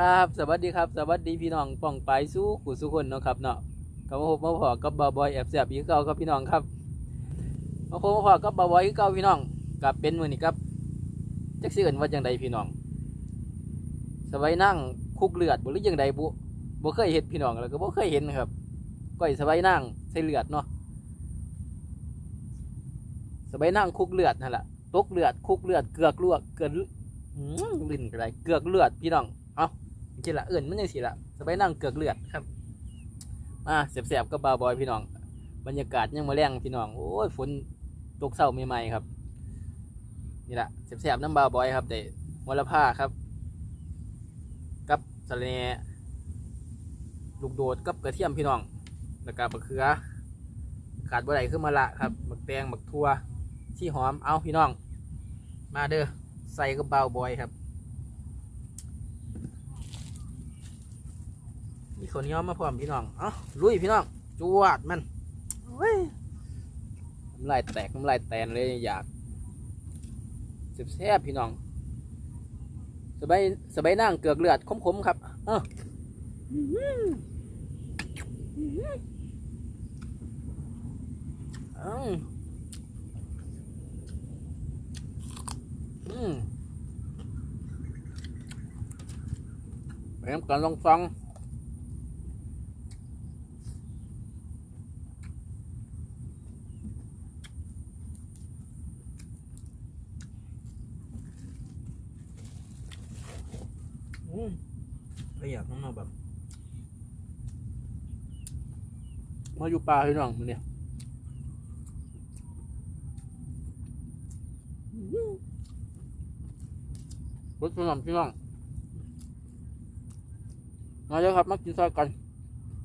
ครับ สวัสดีครับ สวัสดีพี่น้องป้องไปสู้กูสุคนเนาะครับเนาะก็มาพบมาพอกับบาบอยแอบแสบอีกเก่าครับพี่น้องครับมาพบมาพอกับบาบอยอีกเก่าพี่น้องกับเป็นมือนี่ครับจักสิเอินว่าจังใดพี่น้อง สบายนั่งคุกเลือดบ่หรือจังใดบุบ่เคยเห็นพี่น้องแล้วก็บ่เคยเห็นครับก้อยสบายนั่งใส่เลือดเนาะสบายนั่งคุกเลือดนั่นแหละตกเลือดคุกเลือดเกือกลวกเกือกอืมลิ้นกระไรเกือกเลือดพี่น้อง เอา จิละเอื่นมันยังสิละสบายนั่งเกือกเลือดครับมาเสียบๆกับบาวบอยพี่น้อง บรรยากาศยังมาแรงพี่น้องโอ้ยฝนตกเศร้าใหม่ๆครับ นี่แหละเสียบๆน้ำบาวบอยครับแต่วลผ้าครับ กับสะระแหน่ลูกโดดกับกระเทียมพี่น้องแล้วก็มะเขือ ขาดบ่ได้คือมะละครับมะแตงมะทั่วที่หอมเอาพี่น้อง มาเด้อใส่กับบาวบอยครับ มีคนย้อมมาพร้อมพี่น้อง เอ้าลุยพี่น้อง จวดมันเว้ยน้ำลายแตกน้ำลายแตนเลยอยากเสียบแซ่บพี่น้อง สบายสบายนั่งเกือกเลือดคมๆครับ เอออื้อหืออื้อหือเอ้าอืมไปทำการลองฟัง อืมประหยัดน้องๆแบบมาอยู่ป่าพี่น้องมันเนี่ยรถพี่น้องพี่น้องมาเยอะครับมากินซอยกัน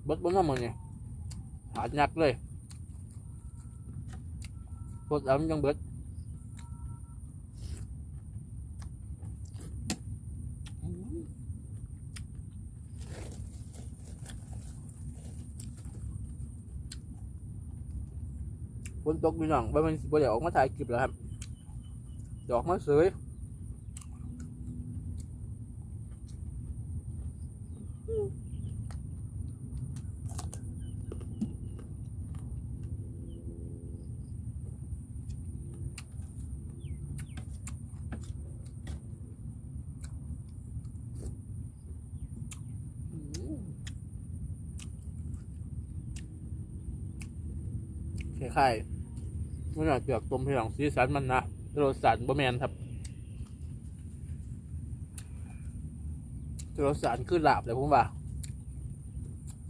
เบิดบนน้ำมันเนี่ยหาดยักเลยรถแล้วมันยังเบิด ฝ นตกพี่น้องบ่มันบ่ได้ออกมาถ่ายคลิปแล้วครับดอกมาสวยคล้ายๆ มันอยากเกือกต้มพี่น้องสีสันมันนะรสสันบ่แมนครับรสสันคือลาบเลยผมว่า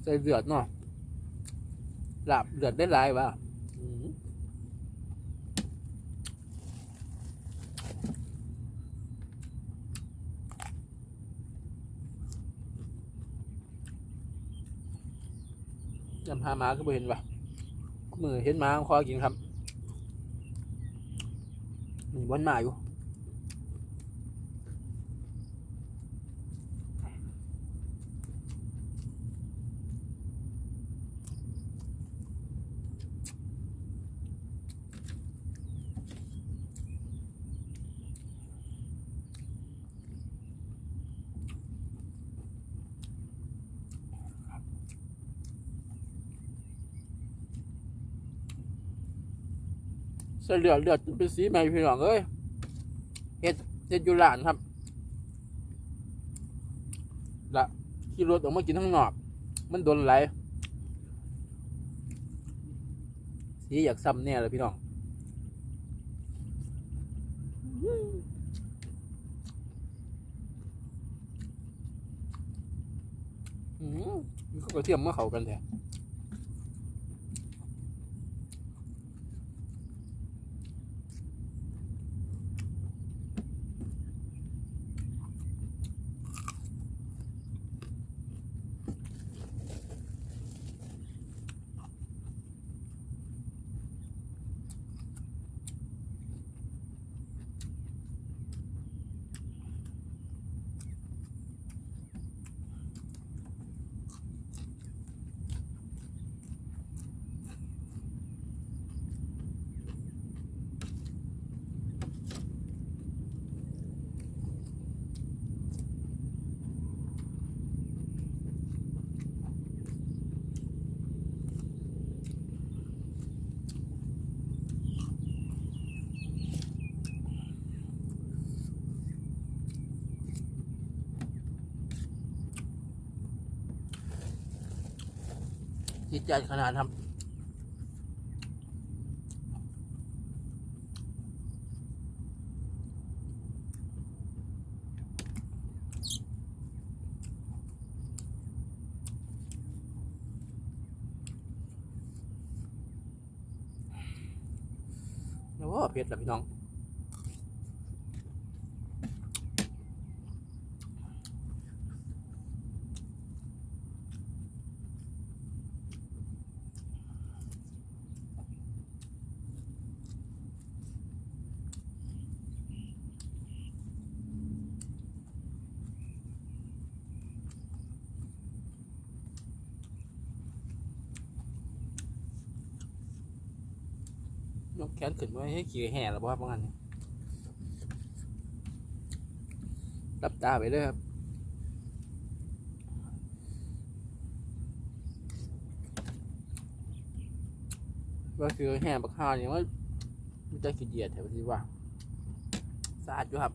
ใส่เลือดเนาะลาบเลือดได้หลายว่ะอืมยำพามาก็บ่เห็นว่ะมือเห็นหมาคอกินครับ มีบ ส้นเลือดเลือดเป็นสีใหม่พี่น้องเอ้ยเฮ็ดเฮ็ดอยู่ร้านครับละขี่รถออกมากินข้างนอก มันโดนไหลสีอยากซ้ำเนี่ยเลยพี่น้องอืมมันก็กระเทียมมาเขากันแท้ จิตใจขนาดทำโอ้เผ็ดแล้วพี่น้อง ยกแขนขึ้นไว้ให้ขี่แห่หรือว่าประมาณนี้รับตาไปเลยครับว่าคือแห่บักฮาเนี่ยว่ามันจะขี้เดียดแถวที่ว่าสะอาดอยู่ครับ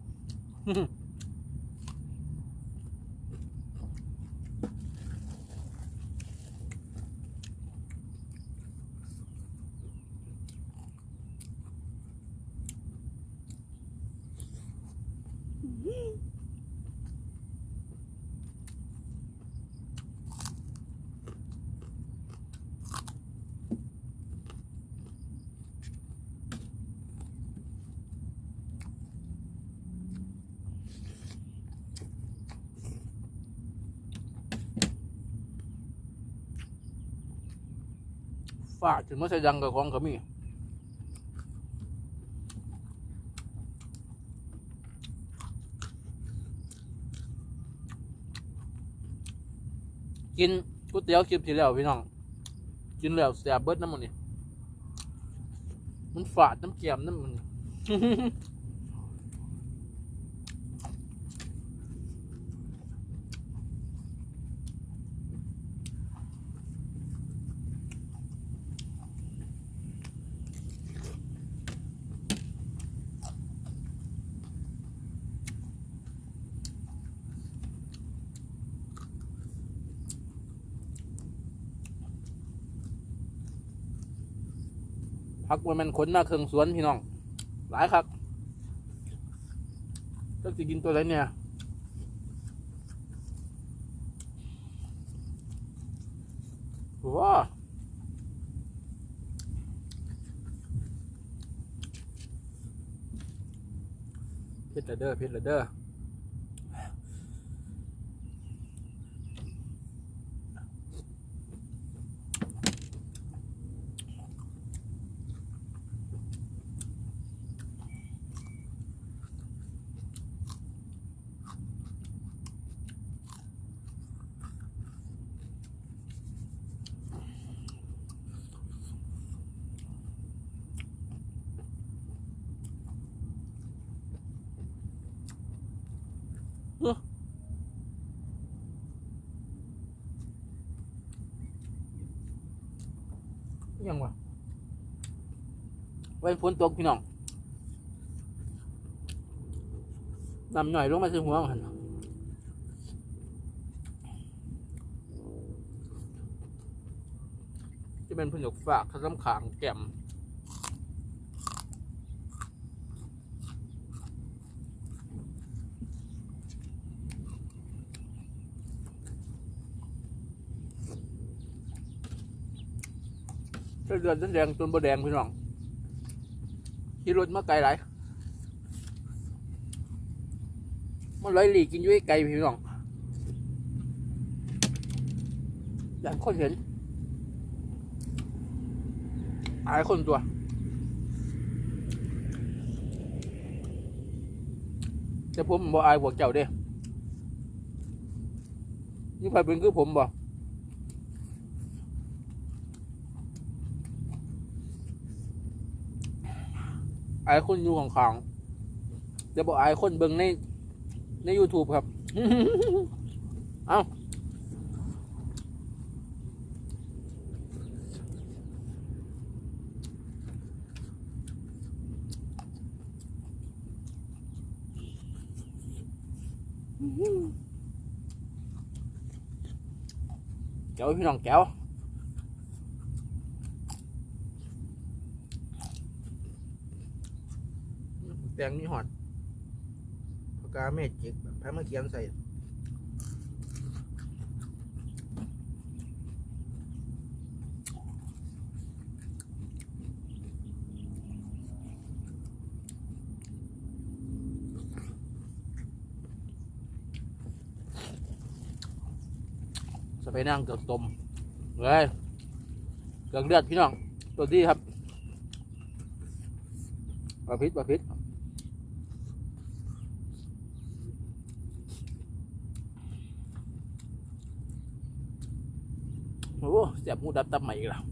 ฝาดถึงมาใส่ดังกับของก็มีกินก๋วยเตี๋ยวคลิปที่แล้วพี่น้อง กินแล้วแสบเบิดน้ำมันนี่มันฝาดน้ำเกียมน้ำมัน พักว่ามันขนมาเครื่องสวนพี่น้อง หลายครับก็จะกินตัวอะไรเนี่ยว้าเพชรละเด้อเพชรละเด้อ ยังวะไว้ฝนตกพี่น้องนำหน่อยลงมาซื้อหัวมันจะเป็นผนกฝากขนมขางแก้ม เส้นเดือนเส้นแดงจนบะแดงพี่น้องขี่รถมาไกลหลายมันไหลหลีกินยุ่ยไกลพี่น้องอยากคนเห็นอายคนตัวแต่ผมบ่อายพวกเจ้าเด้นี่ใครเป็นคือผมบ่ อายคนอยู่ข้างๆแต่บ่อายคนเบิ่งในใน YouTube ครับ เอ้าแก้วพี่น้องแก้ว แปลงนี่หอดปากกาเมจิกแบบแพ้มาเขียนใส่จะไปนั่งเกือกต้มเลยเกือกเลือดพี่น้อง ตัวดีครับบาพิษบาพิษ โอ้เสียบหูดับตับใหม่อีกแล้ว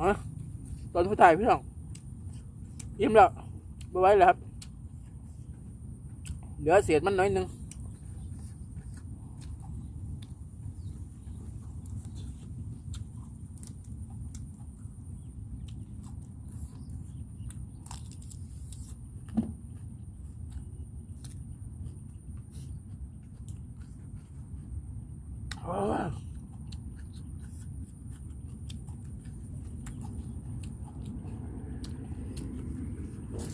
อะตอนผู้ถ่ายพี่น้องยิ้มแล้วไม่ไหวแล้วครับ เหลือเศษมันน้อยนึงโอ้ยอึ๊กอึ๊กโอ้ว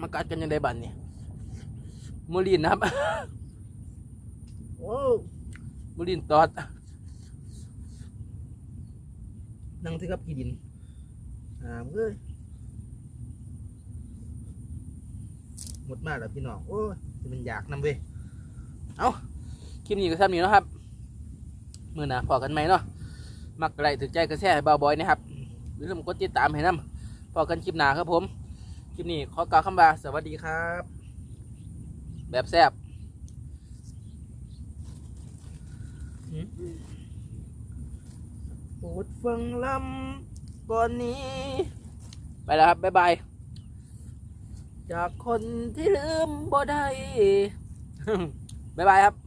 มากัดกันยังได้บันเนี่ยมูลินนะครับโอ้วมูลินตอด นั่งที่กับกี่ดินอ่ามเอ้ยหมดมากแล้วพี่น้อง โอ้ยจะเป็นอยากนำเว้ย เอาคลิปนี้ก็ซ้ำนี้เนาะครับ มือหนาพอกันไหมเนาะ มักอะไรถึงใจกระแสให้บาวบอยนะครับหรือลืมกดติดตามให้นำพอกันคลิปหน้าครับผม คลิปนี้ขอกล่าวคำบาสวัสดีครับ แบบแซบโปรดฟังลำก่อนนี้ ไปแล้วครับ บ๊ายบาย จากคนที่ลืมบ่ได้ บ๊ายบายครับ